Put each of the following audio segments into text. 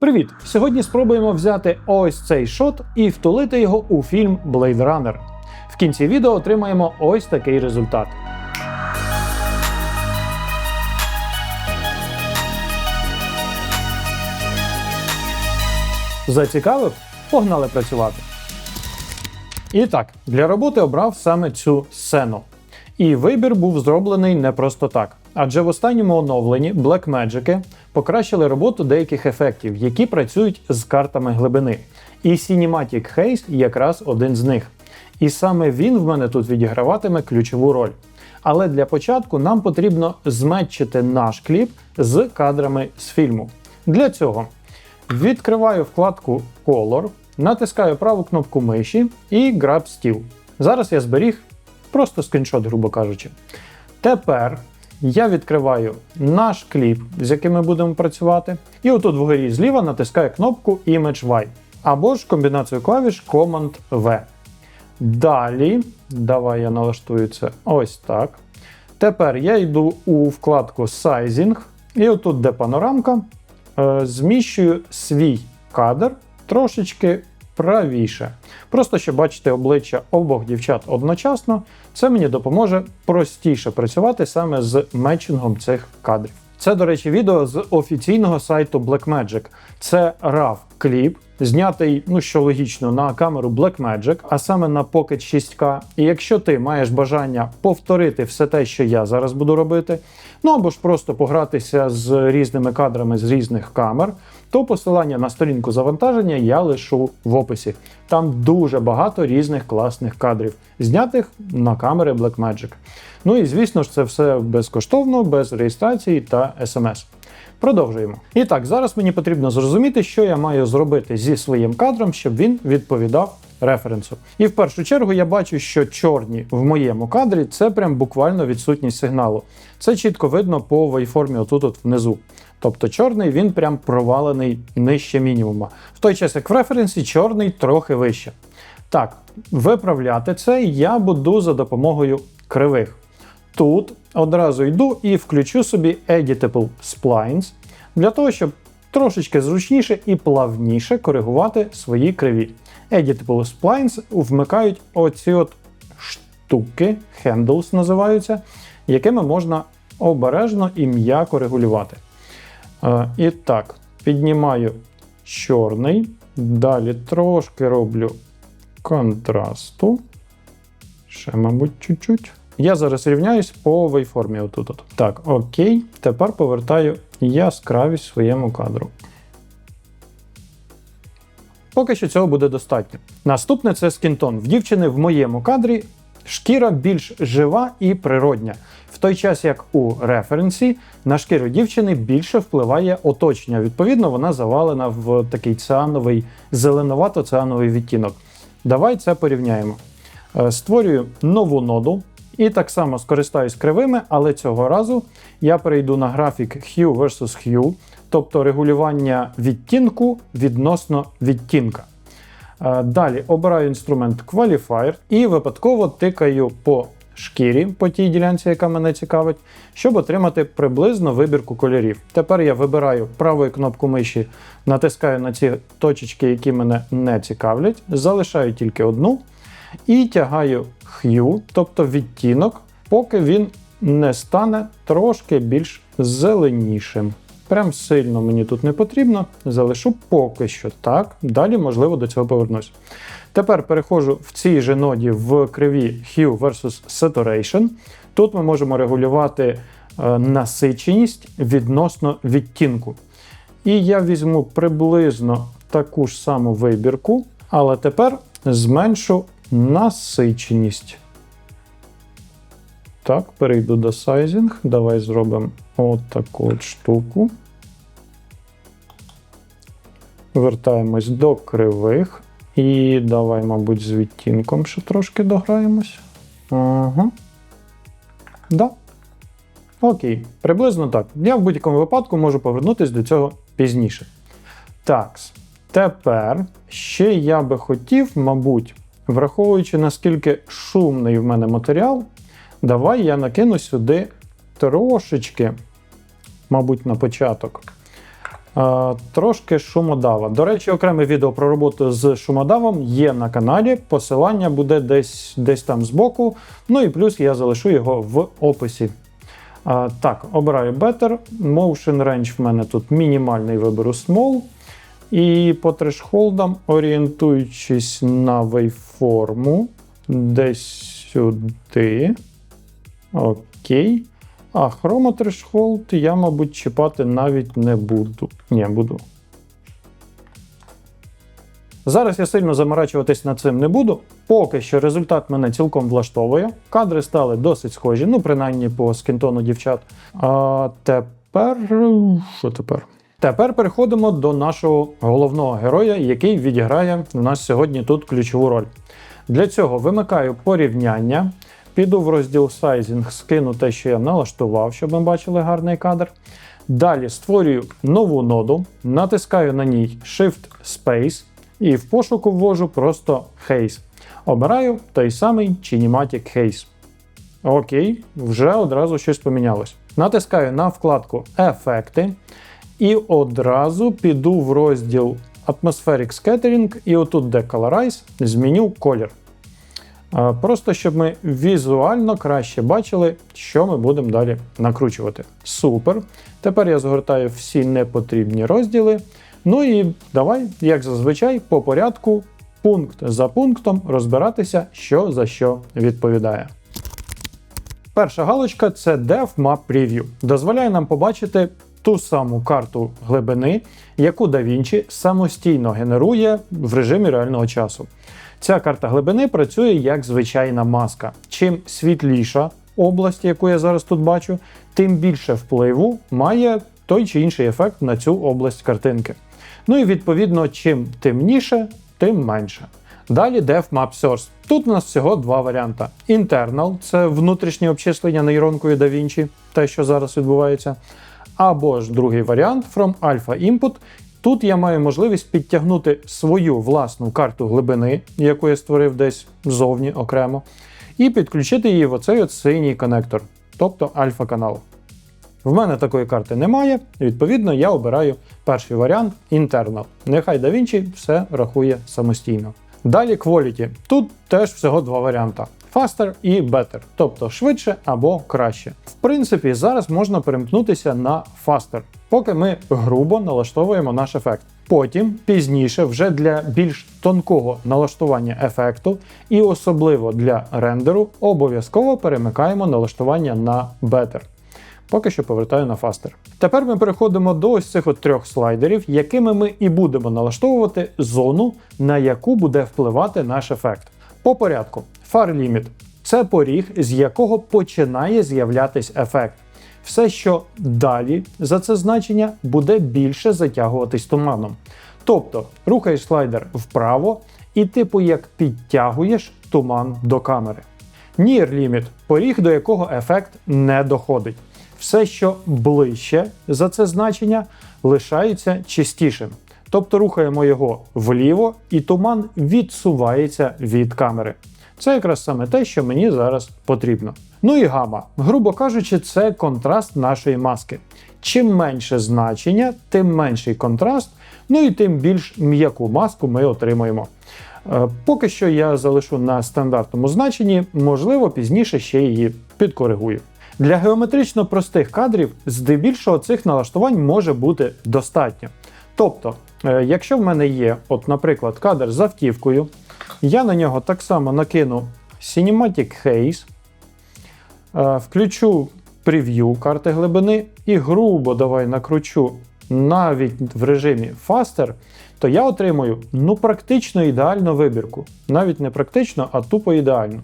Привіт! Сьогодні спробуємо взяти ось цей шот і втулити його у фільм Blade Runner. В кінці відео отримаємо ось такий результат. Зацікавив? Погнали працювати. І так, для роботи обрав саме цю сцену. І вибір був зроблений не просто так. Адже в останньому оновленні Blackmagic покращили роботу деяких ефектів, які працюють з картами глибини. І Cinematic Haze якраз один з них. І саме він в мене тут відіграватиме ключову роль. Але для початку нам потрібно зметчити наш кліп з кадрами з фільму. Для цього відкриваю вкладку Color, натискаю праву кнопку миші і Grab Steel. Зараз я зберіг просто скріншот, грубо кажучи. Тепер я відкриваю наш кліп, з яким ми будемо працювати, і отут вгорі зліва натискаю кнопку Image Y або ж комбінацію клавіш Command-V. Далі, давай я налаштую це ось так. Тепер я йду у вкладку Sizing, і отут, де панорамка, е, зміщую свій кадр трошечки правіше. Просто щоб бачити обличчя обох дівчат одночасно, це мені допоможе простіше працювати саме з мечингом цих кадрів. Це, до речі, відео з офіційного сайту Blackmagic. Це RAW кліп, знятий, ну що логічно, на камеру Blackmagic, а саме на Pocket 6K. І якщо ти маєш бажання повторити все те, що я зараз буду робити, ну або ж просто погратися з різними кадрами з різних камер, то посилання на сторінку завантаження я лишу в описі. Там дуже багато різних класних кадрів, знятих на камери Blackmagic. Ну і звісно ж, це все безкоштовно, без реєстрації та смс. Продовжуємо. І так, зараз мені потрібно зрозуміти, що я маю зробити зі своїм кадром, щоб він відповідав референсу. І в першу чергу я бачу, що чорні в моєму кадрі це прям буквально відсутність сигналу. Це чітко видно по вейформі отут от внизу. Тобто чорний він прям провалений нижче мінімума. В той час, як в референсі, чорний трохи вище. Так, виправляти це я буду за допомогою кривих. Тут одразу йду і включу собі Editable Splines для того, щоб трошечки зручніше і плавніше коригувати свої криві. Editable Splines вмикають оці от штуки, handles називаються, якими можна обережно і м'яко регулювати. Е, І так, піднімаю чорний, далі трошки роблю контрасту. Ще, мабуть, чуть-чуть. Я зараз рівняюсь по вейформі. Отут. -от. Так, окей. Тепер повертаю яскравість своєму кадру. Поки що цього буде достатньо. Наступне це скінтон. В дівчини в моєму кадрі шкіра більш жива і природня. В той час, як у референсі, на шкіру дівчини більше впливає оточення. Відповідно, вона завалена в такий циановий, зеленувато-циановий відтінок. Давай це порівняємо. Е, Створюю нову ноду. І так само скористаюсь кривими, але цього разу я перейду на графік Hue versus Hue, тобто регулювання відтінку відносно відтінка. Е, Далі обираю інструмент Qualifier і випадково тикаю по шкірі, по тій ділянці, яка мене цікавить, щоб отримати приблизно вибірку кольорів. Тепер я вибираю правою кнопку миші, натискаю на ці точечки, які мене не цікавлять, залишаю тільки одну. І тягаю Hue, тобто відтінок, поки він не стане трошки більш зеленішим. Прям сильно мені тут не потрібно, залишу поки що так. Далі, можливо, до цього повернусь. Тепер переходжу в цій же ноді в криві Hue versus Saturation. Тут ми можемо регулювати е, насиченість відносно відтінку. І я візьму приблизно таку ж саму вибірку, але тепер зменшу насиченість. Так, перейду до сайзінг. Давай зробимо отаку от штуку. Вертаємось до кривих. І давай, мабуть, з відтінком ще трошки дограємось. Ага. Да. Окей, приблизно так. Я в будь-якому випадку можу повернутися до цього пізніше. Так, тепер ще я би хотів, мабуть, враховуючи, наскільки шумний в мене матеріал, давай я накину сюди трошечки, мабуть, на початок, Е, Трошки шумодава. До речі, окреме відео про роботу з шумодавом є на каналі. Посилання буде десь десь там збоку. Ну і плюс я залишу його в описі. Так, обираю Better. Motion Range в мене тут мінімальний виберу Small. І по трешхолдам, орієнтуючись на вейформу, десь сюди. Окей. А хрома трешхолд я, мабуть, чіпати навіть не буду. Ні, буду. Зараз я сильно заморачуватись над цим не буду. Поки що результат мене цілком влаштовує. Кадри стали досить схожі, ну, принаймні по скінтону дівчат. А тепер. Що тепер? Тепер переходимо до нашого головного героя, який відіграє в нас сьогодні тут ключову роль. Для цього вимикаю порівняння, піду в розділ Sizing, скину те, що я налаштував, щоб ми бачили гарний кадр. Далі створюю нову ноду, натискаю на ній Shift Space і в пошуку ввожу просто Haze. Обираю той самий Kinematic Haze. Окей, вже одразу щось помінялось. Натискаю на вкладку Ефекти і одразу піду в розділ Atmospheric Scattering і отут, де Colorize, зміню колір. Просто щоб ми візуально краще бачили, що ми будемо далі накручувати. Супер. Тепер я згортаю всі непотрібні розділи. Ну і давай, як зазвичай, по порядку, пункт за пунктом розбиратися, що за що відповідає. Перша галочка це Dev Map Preview. Дозволяє нам побачити ту саму карту глибини, яку DaVinci самостійно генерує в режимі реального часу. Ця карта глибини працює як звичайна маска. Чим світліша область, яку я зараз тут бачу, тим більше впливу має той чи інший ефект на цю область картинки. Ну і відповідно, чим темніше, тим менше. Далі Dev Map Source. Тут у нас всього два варіанти: Internal це внутрішнє обчислення нейронкою DaVinci, те, що зараз відбувається. Або ж другий варіант From Alpha Input. Тут я маю можливість підтягнути свою власну карту глибини, яку я створив десь ззовні окремо, і підключити її в оцей от синій конектор, тобто альфа-канал. В мене такої карти немає, відповідно, я обираю перший варіант Internal. Нехай DaVinci все рахує самостійно. Далі Quality. Тут теж всього два варіанти. Faster і Better, тобто швидше або краще. В принципі, зараз можна перемкнутися на Faster, поки ми грубо налаштовуємо наш ефект. Потім пізніше, вже для більш тонкого налаштування ефекту, і особливо для рендеру, обов'язково перемикаємо налаштування на Better. Поки що повертаю на Faster. Тепер ми переходимо до ось цих от трьох слайдерів, якими ми і будемо налаштовувати зону, на яку буде впливати наш ефект. По порядку, Far Limit – це поріг, з якого починає з'являтись ефект. Все, що далі за це значення, буде більше затягуватись туманом. Тобто рухаєш слайдер вправо і, типу, як підтягуєш туман до камери. Near Limit – поріг, до якого ефект не доходить. Все, що ближче за це значення, лишається чистішим. Тобто рухаємо його вліво, і туман відсувається від камери. Це якраз саме те, що мені зараз потрібно. Ну і гама. Грубо кажучи, це контраст нашої маски. Чим менше значення, тим менший контраст, ну і тим більш м'яку маску ми отримаємо. Е, Поки що я залишу на стандартному значенні, можливо, пізніше ще її підкоригую. Для геометрично простих кадрів здебільшого цих налаштувань може бути достатньо. Тобто, е, якщо в мене є, от, наприклад, кадр з автівкою, я на нього так само накину Cinematic Haze, е, включу прев'ю карти глибини і грубо давай накручу навіть в режимі Faster, то я отримую ну практично ідеальну вибірку. Навіть не практично, а тупо ідеальну.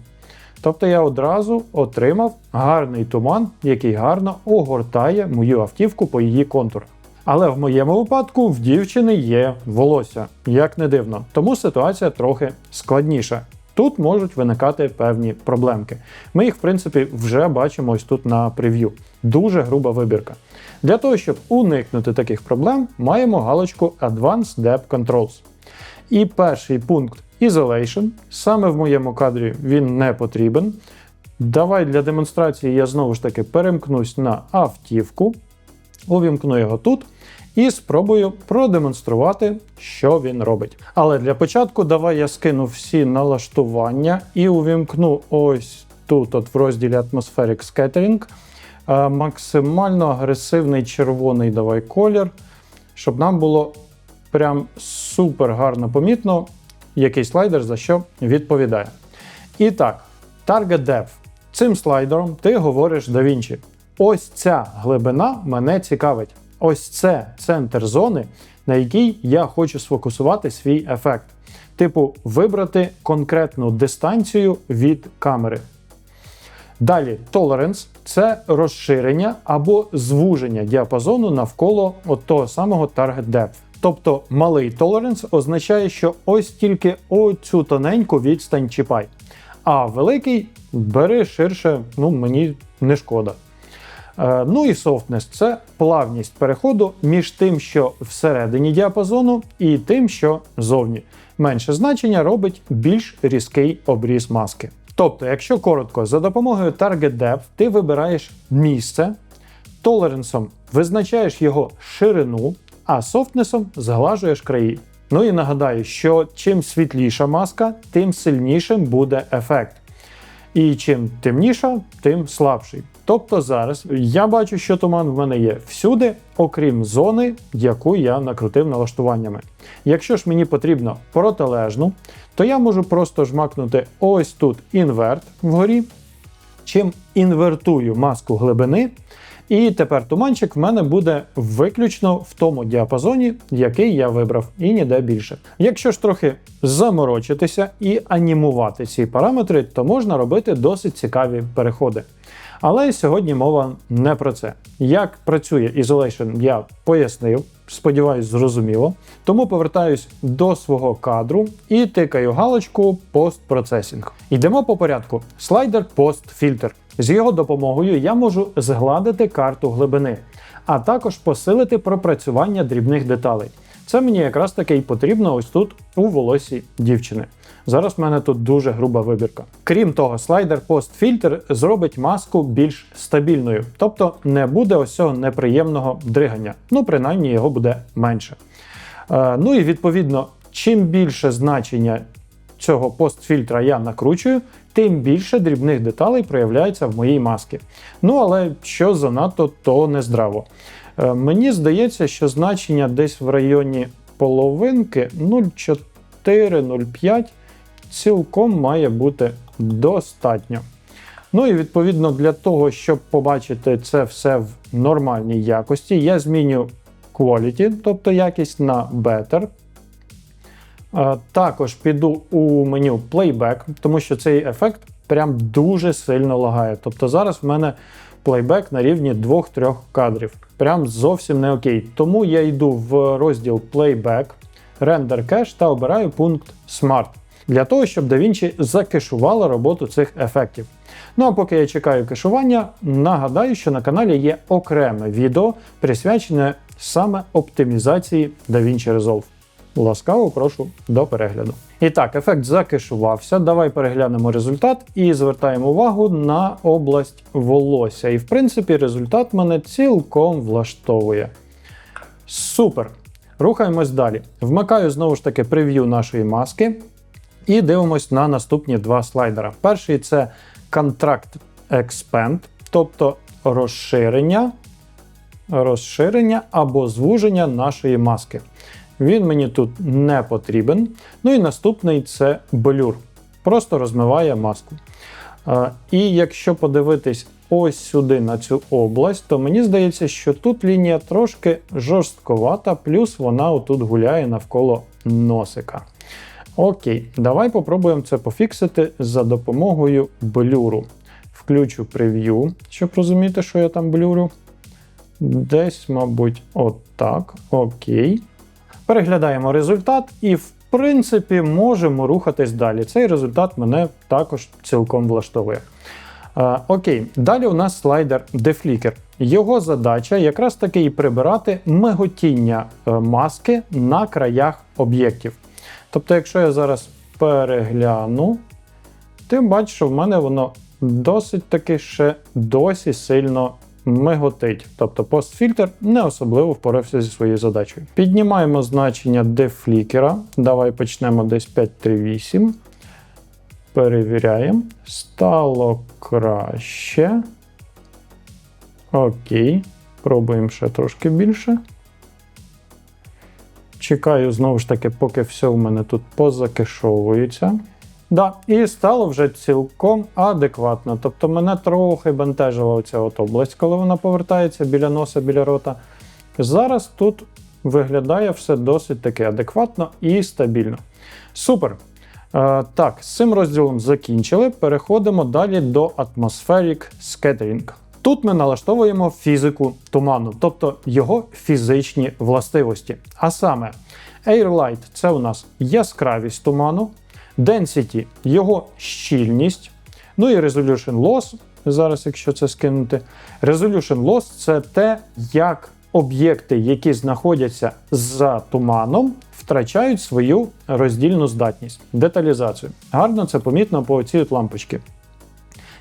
Тобто я одразу отримав гарний туман, який гарно огортає мою автівку по її контурах. Але в моєму випадку в дівчини є волосся, як не дивно, тому ситуація трохи складніша. Тут можуть виникати певні проблемки. Ми їх, в принципі, вже бачимо ось тут на прев'ю. Дуже груба вибірка. Для того, щоб уникнути таких проблем, маємо галочку Advanced Depth Controls. І перший пункт Isolation. Саме в моєму кадрі він не потрібен. Давай для демонстрації я знову ж таки перемкнусь на автівку, увімкну його тут. І спробую продемонструвати, що він робить. Але для початку давай я скину всі налаштування і увімкну ось тут, от в розділі Atmospheric Scattering, е, максимально агресивний червоний давай колір, щоб нам було прям супер гарно помітно, який слайдер за що відповідає. І так, Target Depth. Цим слайдером ти говориш DaVinci. Ось ця глибина мене цікавить. Ось це центр зони, на якій я хочу сфокусувати свій ефект. Типу, вибрати конкретну дистанцію від камери. Далі, tolerance – це розширення або звуження діапазону навколо от того самого target depth. Тобто малий tolerance означає, що ось тільки оцю тоненьку відстань чіпай. А великий бери ширше, ну мені не шкода. Е, ну і softness – це плавність переходу між тим, що всередині діапазону, і тим, що зовні. Менше значення робить більш різкий обріз маски. Тобто, якщо коротко, за допомогою Target Depth ти вибираєш місце, толеренсом визначаєш його ширину, а софтнесом зглажуєш краї. Ну і нагадаю, що чим світліша маска, тим сильнішим буде ефект. І чим темніша, тим слабший. Тобто зараз я бачу, що туман в мене є всюди, окрім зони, яку я накрутив налаштуваннями. Якщо ж мені потрібно протилежну, то я можу просто жмакнути ось тут інверт вгорі, чим інвертую маску глибини. І тепер туманчик в мене буде виключно в тому діапазоні, який я вибрав, і ніде більше. Якщо ж трохи заморочитися і анімувати ці параметри, то можна робити досить цікаві переходи. Але сьогодні мова не про це. Як працює Isolation, я пояснив, сподіваюсь, зрозуміло. Тому повертаюсь до свого кадру і тикаю галочку постпроцесінг. Йдемо по порядку. Слайдер постфільтр. З його допомогою я можу згладити карту глибини, а також посилити пропрацювання дрібних деталей. Це мені якраз таки й потрібно ось тут у волосі дівчини. Зараз в мене тут дуже груба вибірка. Крім того, слайдер постфільтр зробить маску більш стабільною, тобто не буде ось цього неприємного дригання. Ну, принаймні його буде менше. Е, ну і відповідно, чим більше значення цього постфільтра я накручую, тим більше дрібних деталей проявляється в моїй масці. Ну, але що занадто, то не здраво. Е, мені здається, що значення десь в районі половинки 0,4-0,5 цілком має бути достатньо. Ну і відповідно для того, щоб побачити це все в нормальній якості, я зміню quality, тобто якість на better. Е, також піду у меню Playback, тому що цей ефект прям дуже сильно лагає. Тобто зараз в мене плейбек на рівні 2-3 кадрів. Прям зовсім не окей. Тому я йду в розділ Playback, Render Cache та обираю пункт Smart. Для того, щоб DaVinci закешувала роботу цих ефектів. Ну а поки я чекаю кешування, нагадаю, що на каналі є окреме відео, присвячене саме оптимізації DaVinci Resolve. Ласкаво прошу до перегляду. І так, ефект закешувався. Давай переглянемо результат і звертаємо увагу на область волосся. І в принципі, результат мене цілком влаштовує. Супер! Рухаємось далі. Вмикаю знову ж таки прев'ю нашої маски. І дивимось на наступні два слайдера. Перший це Contract Expand, тобто розширення, розширення або звуження нашої маски. Він мені тут не потрібен. Ну і наступний це блюр. Просто розмиває маску. І якщо подивитись ось сюди на цю область, то мені здається, що тут лінія трошки жорстковата, плюс вона отут гуляє навколо носика. Окей, давай попробуємо це пофіксити за допомогою блюру. Включу прев'ю, щоб розуміти, що я там блюрю. Десь, мабуть, отак. Окей. Переглядаємо результат і, в принципі, можемо рухатись далі. Цей результат мене також цілком влаштовує. А, окей, далі у нас слайдер Deflicker. Його задача якраз таки і прибирати миготіння е, маски на краях об'єктів. Тобто, якщо я зараз перегляну, ти бачиш, що в мене воно досить таки ще досі сильно миготить. Тобто постфільтр не особливо впорався зі своєю задачею. Піднімаємо значення дефлікера. Давай почнемо десь 538. Перевіряємо. Стало краще. Окей. Пробуємо ще трошки більше. Чекаю знову ж таки, поки все в мене тут позакишовується. Да, і стало вже цілком адекватно. Тобто мене трохи бентежила оця от область, коли вона повертається біля носа, біля рота. Зараз тут виглядає все досить таки адекватно і стабільно. Супер. Е, так, з цим розділом закінчили. Переходимо далі до Atmospheric Scattering. Тут ми налаштовуємо фізику туману, тобто його фізичні властивості. А саме, Airlight – це у нас яскравість туману, Density – його щільність, ну і Resolution Loss, зараз, якщо це скинути. Resolution Loss – це те, як об'єкти, які знаходяться за туманом, втрачають свою роздільну здатність, деталізацію. Гарно це помітно по цій от лампочці.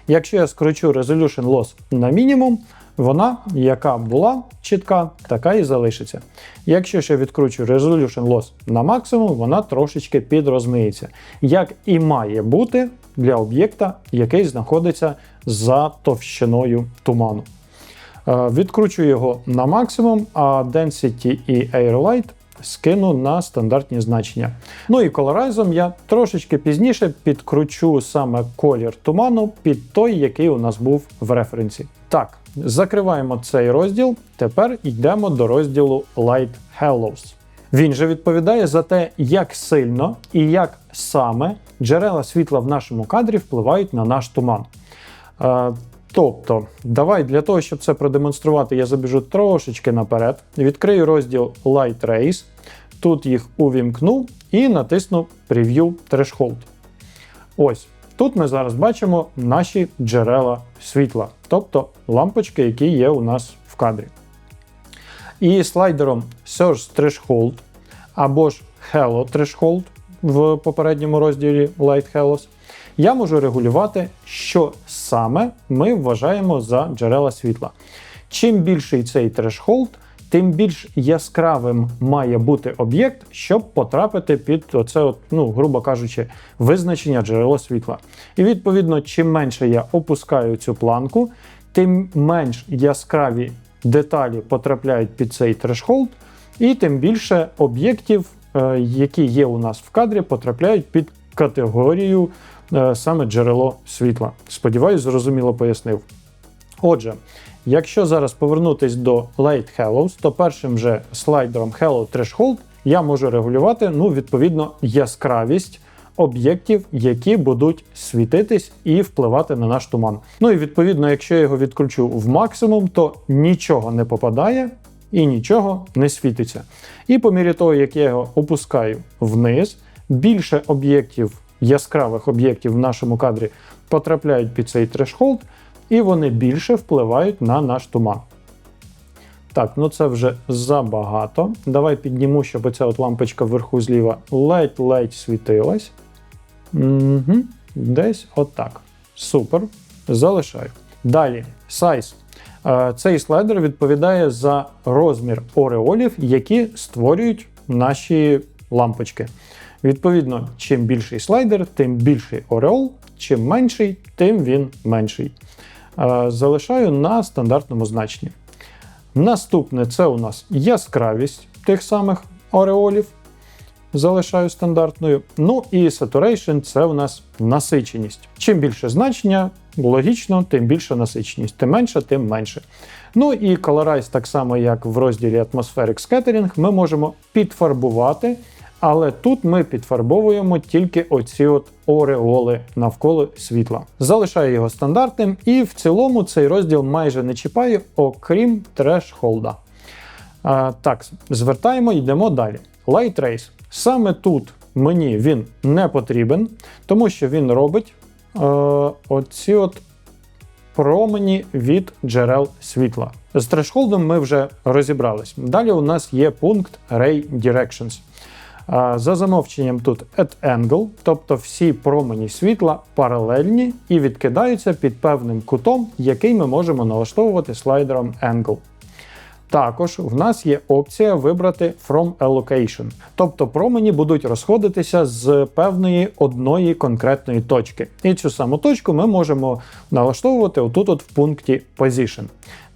Якщо я скручу Resolution Loss на мінімум, вона, яка була чітка, така і залишиться. Якщо ще відкручу Resolution Loss на максимум, вона трошечки підрозмиється, як і має бути для об'єкта, який знаходиться за товщиною туману. Е, Відкручую його на максимум, а Density і Airlight скину на стандартні значення. Ну і колорайзом я трошечки пізніше підкручу саме колір туману під той, який у нас був в референсі. Так, закриваємо цей розділ. Тепер йдемо до розділу Light Halos. Він же відповідає за те, як сильно і як саме джерела світла в нашому кадрі впливають на наш туман. Тобто, давай для того, щоб це продемонструвати, я забіжу трошечки наперед. Відкрию розділ Light Race. Тут їх увімкну і натисну Preview Threshold. Ось. Тут ми зараз бачимо наші джерела світла, тобто лампочки, які є у нас в кадрі. І слайдером Search Threshold або ж Hello Threshold в попередньому розділі Light Hellos я можу регулювати, що саме ми вважаємо за джерела світла. Чим більший цей трешхолд, тим більш яскравим має бути об'єкт, щоб потрапити під оце, ну, грубо кажучи, визначення джерела світла. І відповідно, чим менше я опускаю цю планку, тим менш яскраві деталі потрапляють під цей трешхолд, і тим більше об'єктів, е, які є у нас в кадрі, потрапляють під категорію саме джерело світла. Сподіваюсь, зрозуміло пояснив. Отже, якщо зараз повернутись до Light Hellos, то першим же слайдером Hello Threshold я можу регулювати ну, відповідно яскравість об'єктів, які будуть світитись і впливати на наш туман. Ну і відповідно, якщо я його відключу в максимум, то нічого не попадає. І нічого не світиться. І по мірі того, як я його опускаю вниз, більше об'єктів, яскравих об'єктів в нашому кадрі потрапляють під цей трешхолд, і вони більше впливають на наш туман. Так, ну це вже забагато. Давай підніму, щоб оця от лампочка вверху зліва ледь-ледь світилась. Угу. Десь отак. Супер. Залишаю. Далі, size. Е, Цей слайдер відповідає за розмір ореолів, які створюють наші лампочки. Відповідно, чим більший слайдер, тим більший ореол, чим менший, тим він менший. Е, Залишаю на стандартному значенні. Наступне це у нас яскравість тих самих ореолів. Залишаю стандартною. Ну і saturation це у нас насиченість. Чим більше значення, логічно, тим більше насиченість, тим менше, тим менше. Ну і Colorize, так само як в розділі Atmospheric Scattering, ми можемо підфарбувати, але тут ми підфарбовуємо тільки оці от ореоли навколо світла. Залишаю його стандартним, і в цілому цей розділ майже не чіпаю, окрім трешхолда. Так, звертаємо, йдемо далі. Light Race. Саме тут мені він не потрібен, тому що він робить е, оці от промені від джерел світла. З трешхолдом ми вже розібрались. Далі у нас є пункт Ray Directions. За замовченням тут at angle, тобто всі промені світла паралельні і відкидаються під певним кутом, який ми можемо налаштовувати слайдером angle. Також в нас є опція вибрати From Allocation, тобто промені будуть розходитися з певної одної конкретної точки. І цю саму точку ми можемо налаштовувати отут от в пункті Position.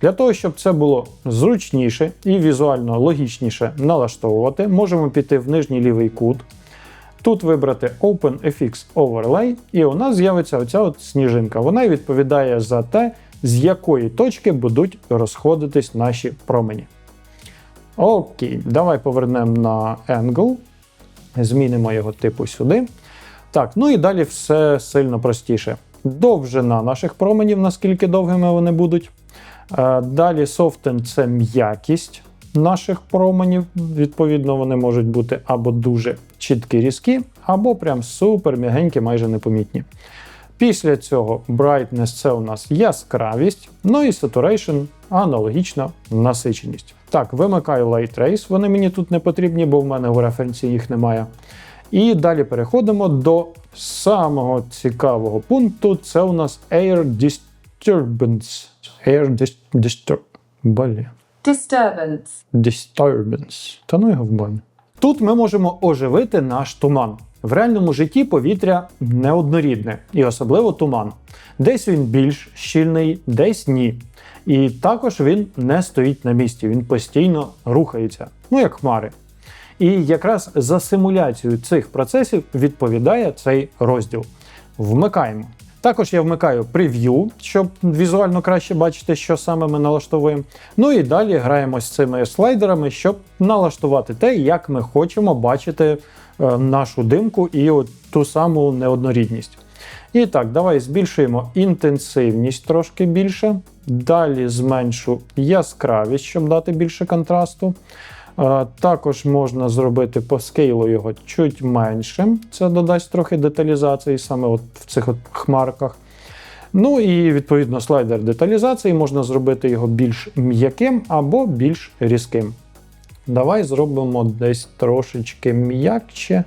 Для того, щоб це було зручніше і візуально логічніше налаштовувати, можемо піти в нижній лівий кут. Тут вибрати OpenFX Overlay, і у нас з'явиться оця от сніжинка. Вона відповідає за те, з якої точки будуть розходитись наші промені. Окей, давай повернемо на Angle. Змінимо його типу сюди. Так, ну і далі все сильно простіше. Довжина наших променів, наскільки довгими вони будуть. Е, Далі Soften – це м'якість наших променів. Відповідно, вони можуть бути або дуже чіткі різкі, або прям супер м'ягенькі, майже непомітні. Після цього brightness це у нас яскравість, ну і saturation аналогічно насиченість. Так, вимикаю Light Race, вони мені тут не потрібні, бо в мене в референсі їх немає. І далі переходимо до самого цікавого пункту. Це у нас Air Disturbance. Air dis- distur... Блін. Disturbance. Disturbance. Та ну його в баню. Тут ми можемо оживити наш туман. В реальному житті повітря неоднорідне, і особливо туман. Десь він більш щільний, десь ні. І також він не стоїть на місці, він постійно рухається, ну як хмари. І якраз за симуляцію цих процесів відповідає цей розділ. Вмикаємо. Також я вмикаю прев'ю, щоб візуально краще бачити, що саме ми налаштовуємо. Ну і далі граємо з цими слайдерами, щоб налаштувати те, як ми хочемо бачити е, нашу димку і от ту саму неоднорідність. І так, давай збільшуємо інтенсивність трошки більше. Далі зменшу яскравість, щоб дати більше контрасту. Також можна зробити по скейлу його чуть меншим. Це додасть трохи деталізації саме от в цих от хмарках. Ну і відповідно слайдер деталізації можна зробити його більш м'яким або більш різким. Давай зробимо десь трошечки м'якче,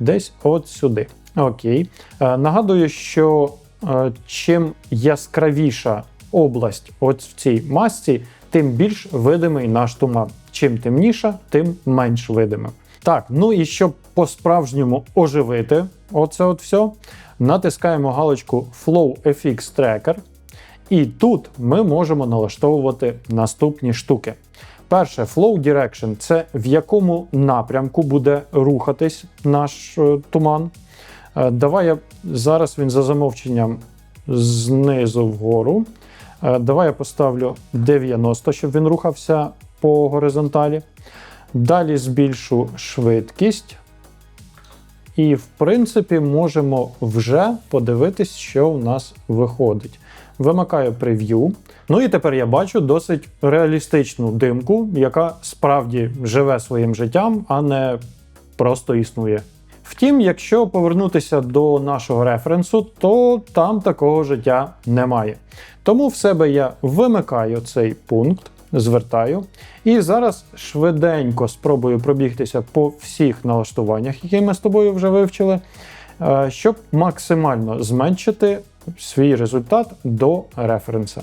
десь от сюди. Окей. Е, Нагадую, що е, чим яскравіша область от в цій масці, тим більш видимий наш туман. Чим темніша, тим менш видимим. Так, ну і щоб по-справжньому оживити оце от все, натискаємо галочку Flow FX Tracker. І тут ми можемо налаштовувати наступні штуки. Перше, Flow Direction це в якому напрямку буде рухатись наш е, туман. Е, Давай я зараз він за замовченням знизу вгору. Е, Давай я поставлю 90, щоб він рухався по горизонталі. Далі збільшу швидкість. І, в принципі, можемо вже подивитись, що у нас виходить. Вимикаю прев'ю. Ну і тепер я бачу досить реалістичну димку, яка справді живе своїм життям, а не просто існує. Втім, якщо повернутися до нашого референсу, то там такого життя немає. Тому в себе я вимикаю цей пункт, звертаю. І зараз швиденько спробую пробігтися по всіх налаштуваннях, які ми з тобою вже вивчили, е, щоб максимально зменшити свій результат до референса.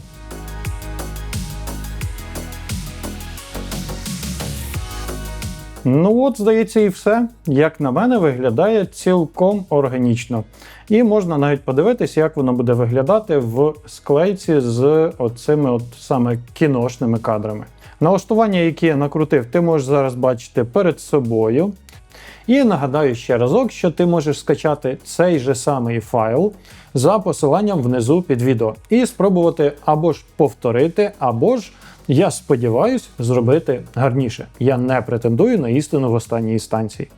Ну от, здається, і все. Як на мене, виглядає цілком органічно. І можна навіть подивитись, як воно буде виглядати в склейці з оцими от саме кіношними кадрами. Налаштування, які я накрутив, ти можеш зараз бачити перед собою. І нагадаю ще разок, що ти можеш скачати цей же самий файл за посиланням внизу під відео і спробувати або ж повторити, або ж, я сподіваюсь, зробити гарніше. Я не претендую на істину в останній інстанції.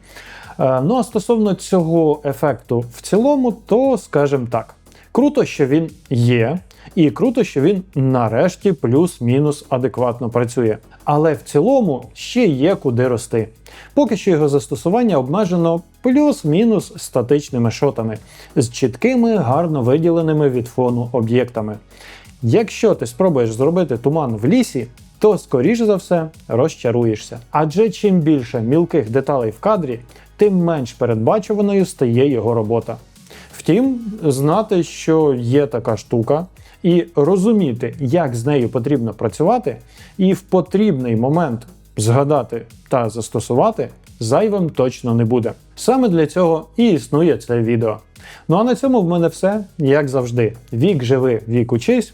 Е, Ну а стосовно цього ефекту в цілому, то скажімо так. Круто, що він є, і круто, що він нарешті плюс-мінус адекватно працює. Але в цілому ще є куди рости. Поки що його застосування обмежено плюс-мінус статичними шотами з чіткими, гарно виділеними від фону об'єктами. Якщо ти спробуєш зробити туман в лісі, то скоріш за все розчаруєшся. Адже чим більше мілких деталей в кадрі, тим менш передбачуваною стає його робота. Втім, знати, що є така штука, і розуміти, як з нею потрібно працювати, і в потрібний момент згадати та застосувати, зайвим точно не буде. Саме для цього і існує це відео. Ну а на цьому в мене все, як завжди. Вік живи, вік учись,